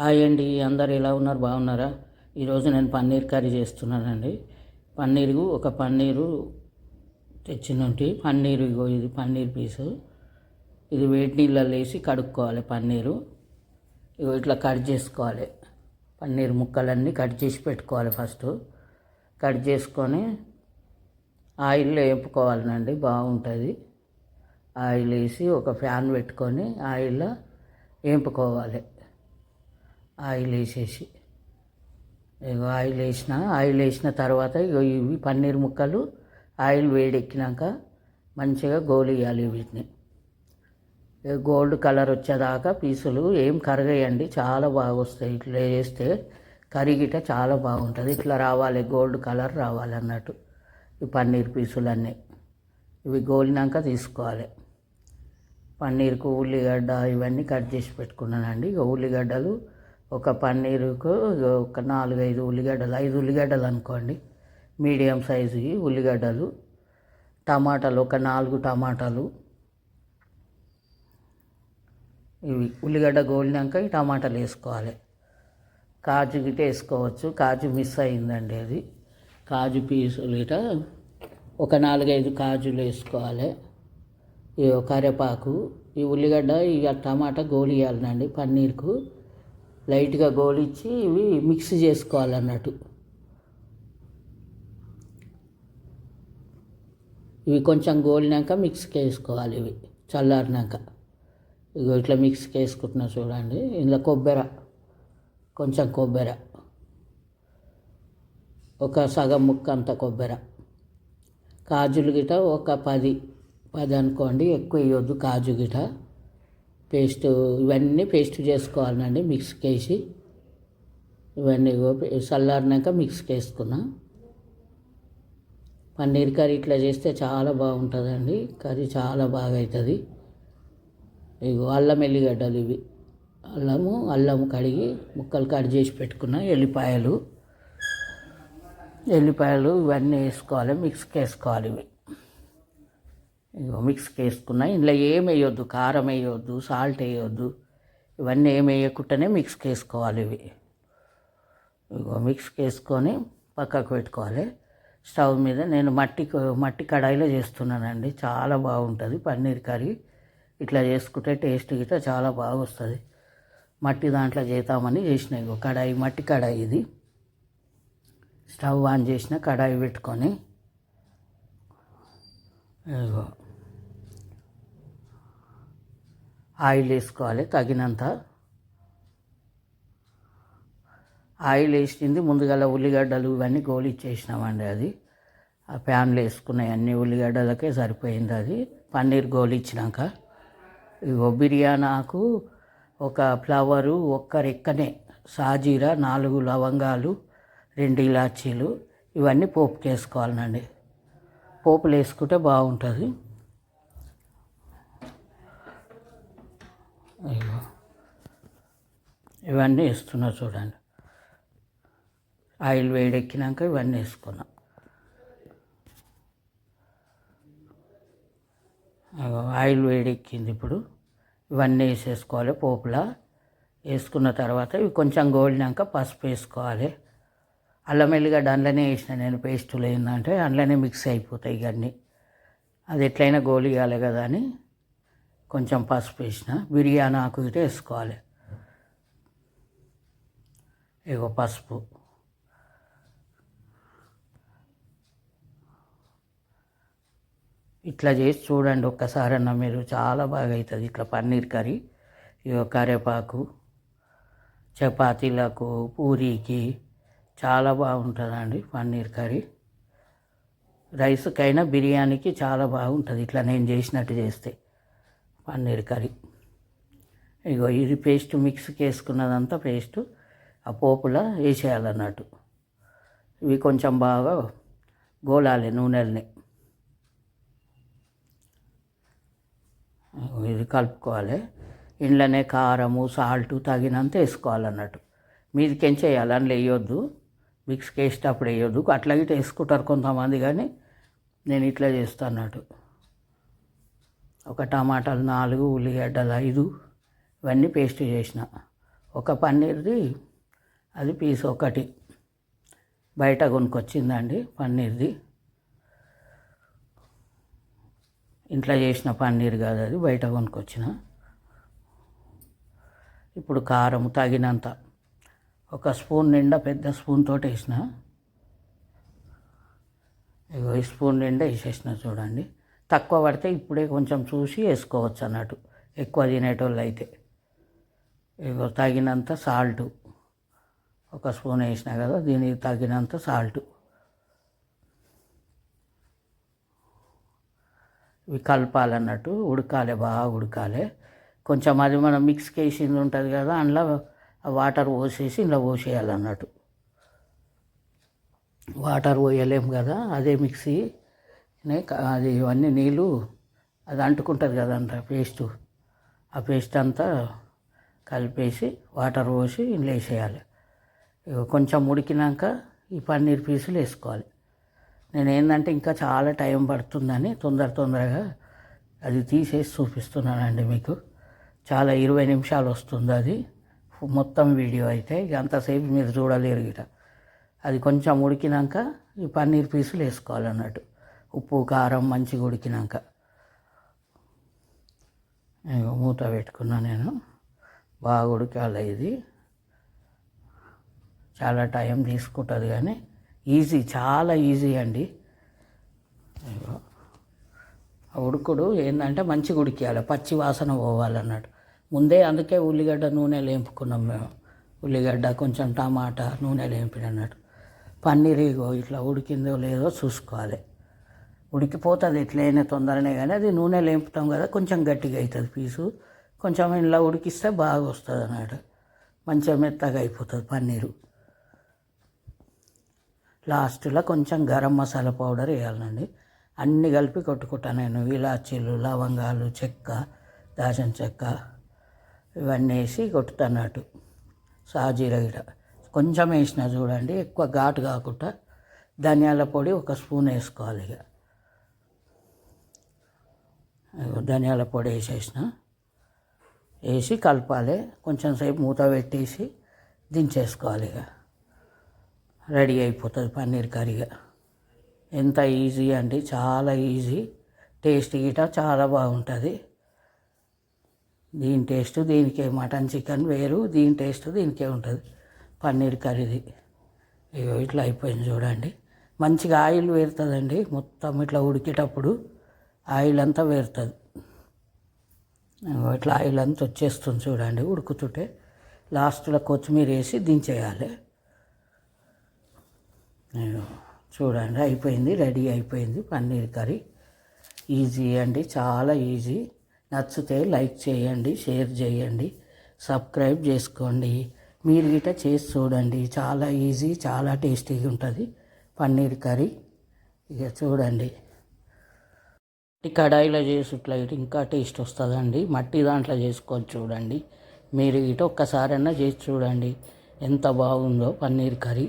Hi అండి అందరు ఎలా ఉన్నారు? బాగున్నారా? ఈరోజు నేను పన్నీర్ కర్రీ చేస్తున్నానండి. పన్నీరు ఒక పన్నీరు తెచ్చినట్టు పన్నీరు ఇగో ఇది పన్నీర్ పీసు. ఇది వేడి నీళ్ళలో వేసి కడుక్కోవాలి పన్నీరు. ఇగో ఇట్లా కట్ చేసుకోవాలి. పన్నీర్ ముక్కలన్నీ కట్ చేసి పెట్టుకోవాలి ఫస్ట్. కట్ చేసుకొని ఆయిల్లో వేపుకోవాలండి బాగుంటుంది. ఆయిల్ వేసి ఒక ఫ్యాన్ పెట్టుకొని ఆయిల్లో వేపుకోవాలి. ఆయిల్ వేసేసి. ఇగో ఆయిల్ వేసిన ఆయిల్ వేసిన తర్వాత ఇగో ఇవి పన్నీర్ ముక్కలు ఆయిల్ వేడెక్కినాక మంచిగా గోలియాలి వీటిని. గోల్డ్ కలర్ వచ్చేదాకా పీసులు ఏం కరగయండి చాలా బాగా వస్తాయి ఇట్లా వేస్తే కరిగిట చాలా బాగుంటుంది. ఇట్లా రావాలి గోల్డ్ కలర్ రావాలి అన్నట్టు ఈ పన్నీర్ పీసులన్నీ. ఇవి గోలినాక తీసుకోవాలి. పన్నీర్కు ఉల్లిగడ్డ ఇవన్నీ కట్ చేసి పెట్టుకున్నానండి. ఇక ఉల్లిగడ్డలు ఒక పన్నీరుకు ఒక నాలుగైదు ఉల్లిగడ్డలు ఐదు ఉల్లిగడ్డలు అనుకోండి. మీడియం సైజువి ఉల్లిగడ్డలు. టమాటాలు ఒక నాలుగు టమాటాలు. ఇవి ఉల్లిగడ్డ గోలినాక ఈ టమాటాలు వేసుకోవాలి. కాజు గిట వేసుకోవచ్చు. కాజు మిస్ అయిందండి అది. కాజు పీసులు గిట ఒక నాలుగైదు కాజులు వేసుకోవాలి. ఈ కరివేపాకు ఈ ఉల్లిగడ్డ ఇక టమాటా గోలియాలండి పన్నీర్కు. లైట్గా గోలిచ్చి ఇవి మిక్స్ చేసుకోవాలన్నట్టు. ఇవి కొంచెం గోలినాక మిక్స్కి వేసుకోవాలి ఇవి చల్లారినాక. ఇగో ఇట్లా మిక్స్కి వేసుకుంటున్నా చూడండి. ఇందులో కొబ్బెర కొంచెం కొబ్బెర. ఒక సగం ముక్క అంత కొబ్బెర. కాజులు గిట ఒక పది పది అనుకోండి ఎక్కువ వేయొద్దు కాజు గిట. పేస్ట్ ఇవన్నీ పేస్ట్ చేసుకోవాలండి మిక్స్కి వేసి ఇవన్నీ చల్లారినాక మిక్స్కి వేసుకున్నా పన్నీర్ కర్రీ ఇట్లా చేస్తే చాలా బాగుంటుందండి. కర్రీ చాలా బాగా అవుతుంది ఇగో అల్లం ఎల్లిగడ్డలు ఇవి. అల్లము అల్లం కడిగి ముక్కలు కట్ చేసి పెట్టుకున్న. ఎల్లిపాయలు. ఎల్లిపాయలు ఇవన్నీ వేసుకోవాలి మిక్స్కి వేసుకోవాలి ఇవి. ఇగో మిక్స్కి వేసుకున్నా ఇందులో ఏం వేయొద్దు కారం వేయొద్దు సాల్ట్ వేయొద్దు. ఇవన్నీ ఏం వేయకుండానే మిక్స్కి వేసుకోవాలి ఇవి. ఇగో మిక్స్కి వేసుకొని పక్కకు పెట్టుకోవాలి. స్టవ్ మీద నేను మట్టి మట్టి కడాయిలో చేస్తున్నానండి. చాలా బాగుంటుంది. పన్నీర్ కర్రీ ఇట్లా చేసుకుంటే టేస్ట్ గిట్ట చాలా బాగా వస్తుంది. మట్టి దాంట్లో చేద్దామని చేసిన ఇగో కడాయి మట్టి కడాయి ఇది. స్టవ్ ఆన్ చేసిన కడాయి పెట్టుకొని ఇగో ఆయిల్ వేసుకోవాలి తగినంత. ఆయిల్ వేసింది ముందుగా ఉల్లిగడ్డలు ఇవన్నీ గోలిచ్చేసినామండి అది. ఆ ప్యాన్లు వేసుకున్నాయి అన్ని ఉల్లిగడ్డలకే సరిపోయింది అది. పన్నీర్ గోలిచ్చినాక. ఇగో బిర్యానాకు ఒక ఫ్లవరు ఒక్క రెక్కనే సాజీరా నాలుగు లవంగాలు రెండు ఇలాచీలు ఇవన్నీ పోపు వేసుకోవాలండి పోపులు వేసుకుంటే బాగుంటుంది. అయ్యో. ఇవన్నీ వేస్తున్నా చూడండి. ఆయిల్ వేడెక్కినాక ఇవన్నీ వేసుకున్నా. అగో ఆయిల్ వేడెక్కింది ఇప్పుడు. ఇవన్నీ వేసేసుకోవాలి పోపులా. వేసుకున్న తర్వాత ఇవి కొంచెం గోలినాక పసుపు వేసుకోవాలి. అల్లం ఎల్లిగడ్డ అందులోనే వేసిన నేను పేస్టులు ఏంటంటే అందులోనే మిక్స్ అయిపోతాయి ఇవన్నీ. అది ఎట్లయినా గోలియాలి కదా అని కొంచెం పసుపు వేసిన బిర్యానీ ఆకు ఇటు వేసుకోవాలి. ఇగో పసుపు. ఇట్లా చేసి చూడండి ఒక్కసారన్నా మీరు చాలా బాగా అవుతుంది. ఇట్లా పన్నీర్ కర్రీ ఇగో కరివేపాకు చపాతీలకు పూరీకి చాలా బాగుంటుందండి పన్నీర్ కర్రీ. రైస్కైనా బిర్యానీకి చాలా బాగుంటుంది. ఇట్లా నేను చేసినట్టు చేస్తే. పన్నీర్ కర్రీ. ఇగో ఇది పేస్ట్ మిక్స్కి వేసుకున్నదంతా పేస్ట్ ఆ పోపులా వేసేయాలన్నట్టు. ఇవి కొంచెం బాగా గోలాలి నూనెల్ని. ఇది కలుపుకోవాలి. ఇంట్లోనే కారము సాల్ట్ తగినంత వేసుకోవాలన్నట్టు. మీదికెంచి వేయాలి అందులో వేయొద్దు. మిక్స్కి వేసేటప్పుడు వేయొద్దు. అట్లా గిట్ట వేసుకుంటారు కొంతమంది కానీ నేను ఇట్లా చేస్తాను అన్నట్టు. ఒక టమాటాలు నాలుగు ఉల్లిగడ్డలు ఐదు ఇవన్నీ పేస్ట్ చేసిన. ఒక పన్నీర్ది అది పీస్ ఒకటి. బయట కొనుక్కొచ్చిందండి పన్నీర్ది. ఇంట్లో చేసిన పన్నీర్ కాదు అది బయట కొనుక్కొచ్చిన. ఇప్పుడు కారం తగినంత. ఒక స్పూన్ నిండా పెద్ద స్పూన్ తోటి వేసిన. ఇగో ఈ స్పూన్ నిండా వేసేసిన చూడండి. తక్కువ పడితే ఇప్పుడే కొంచెం చూసి వేసుకోవచ్చు అన్నట్టు. ఎక్కువ తినేటోళ్ళు అయితే. ఇగో తగినంత సాల్ట్. ఒక స్పూన్ వేసిన కదా దీనికి తగినంత సాల్ట్. ఇవి కలపాలన్నట్టు ఉడకాలి బాగా ఉడకాలి. కొంచెం అది మనం మిక్స్కి వేసింది ఉంటుంది కదా అందులో వాటర్ పోసేసి ఇందులో పోసేయాలన్నట్టు. వాటర్ పోయలేము కదా అదే మిక్సీ. అది ఇవన్నీ నీళ్ళు అది అంటుకుంటుంది కదంట పేస్టు పేస్ట్. ఆ పేస్ట్ అంతా కలిపేసి వాటర్ పోసి ఇందులో వేసేయాలి. కొంచెం ఉడికినాక ఈ పన్నీర్ పీసులు వేసుకోవాలి. నేను ఏంటంటే ఇంకా చాలా టైం పడుతుందని తొందర తొందరగా అది తీసేసి చూపిస్తున్నానండి మీకు. చాలా ఇరవై నిమిషాలు వస్తుంది అది. మొత్తం వీడియో అయితే ఇక అంతసేపు మీరు చూడలేరు ఇట. అది కొంచెం ఉడికినాక ఈ పన్నీర్ పీసులు వేసుకోవాలన్నట్టు. ఉప్పు కారం మంచిగా ఉడికినాక. ఇగో మూత పెట్టుకున్నా నేను. బాగా ఉడకాలి ఇది. చాలా టైం తీసుకుంటుంది కానీ ఈజీ చాలా ఈజీ అండి. ఉడుకుడు ఏంటంటే మంచిగా ఉడికేయాలి. పచ్చి వాసన పోవాలన్నట్టు. ముందే అందుకే ఉల్లిగడ్డ నూనె లేంపుకున్నాం మేము. ఉల్లిగడ్డ కొంచెం టమాటా నూనె వేంపినట్టు పన్నీరు పన్నీర్ ఇగో ఇట్లా ఉడికిందో లేదో చూసుకోవాలి. ఉడికిపోతుంది ఎట్లయినా తొందరనే కానీ అది నూనె లేపుతాం కదా కొంచెం గట్టిగా అవుతుంది పీసు. కొంచెం ఇలా ఉడికిస్తే బాగా వస్తుంది అన్నమాట మంచిగా మెత్తగా అయిపోతుంది పన్నీరు. లాస్ట్లో కొంచెం గరం మసాలా పౌడర్ వేయాలండి. అన్నీ కలిపి కొట్టుకుంటాను నేను. ఇలాచీలు లవంగాలు చెక్క దాచిన చెక్క ఇవన్నీ వేసి కొట్టుతానట్టు సాజీర గిడ కొంచెం వేసిన చూడండి ఎక్కువ ఘాటు కాకుండా ధనియాల పొడి ఒక స్పూన్ వేసుకోవాలి ఇక. ధనియాల పొడి వేసేసిన. వేసి కలపాలి. కొంచెం సేపు మూత పెట్టేసి దించేసుకోవాలి ఇక. రెడీ అయిపోతుంది పన్నీర్ కర్రీగా ఎంత ఈజీ అండి. చాలా ఈజీ. టేస్ట్ గిట చాలా బాగుంటుంది. దీని టేస్ట్ దీనికే. మటన్ చికెన్ వేరు దీని టేస్ట్ దీనికే ఉంటుంది. పన్నీర్ కర్రీది. ఇగో ఇట్లా అయిపోయింది చూడండి. మంచిగా ఆయిల్ వేరుతుందండి. మొత్తం ఇట్లా ఉడికేటప్పుడు ఆయిల్ అంతా వేరుతుంది ఇట్లా ఆయిల్ అంతా వచ్చేస్తుంది చూడండి ఉడుకుతుంటే లాస్ట్లో కొత్తిమీర వేసి దించేయాలి. చూడండి అయిపోయింది రెడీ అయిపోయింది పన్నీర్ కర్రీ. ఈజీ అండి చాలా ఈజీ. నచ్చితే లైక్ చేయండి షేర్ చేయండి సబ్స్క్రైబ్ చేసుకోండి. మీరు గిట చేసి చూడండి చాలా ఈజీ చాలా టేస్టీగా ఉంటుంది పన్నీర్ కర్రీ. ఇక చూడండి. ఈ కడాయిలో చేసుట్లా ఇటు ఇంకా టేస్ట్ వస్తుందండి. మట్టి దాంట్లో చేసుకొని చూడండి. మీరు ఇటు ఒక్కసారైనా చేసి చూడండి. ఎంత బాగుందో పన్నీర్ కర్రీ.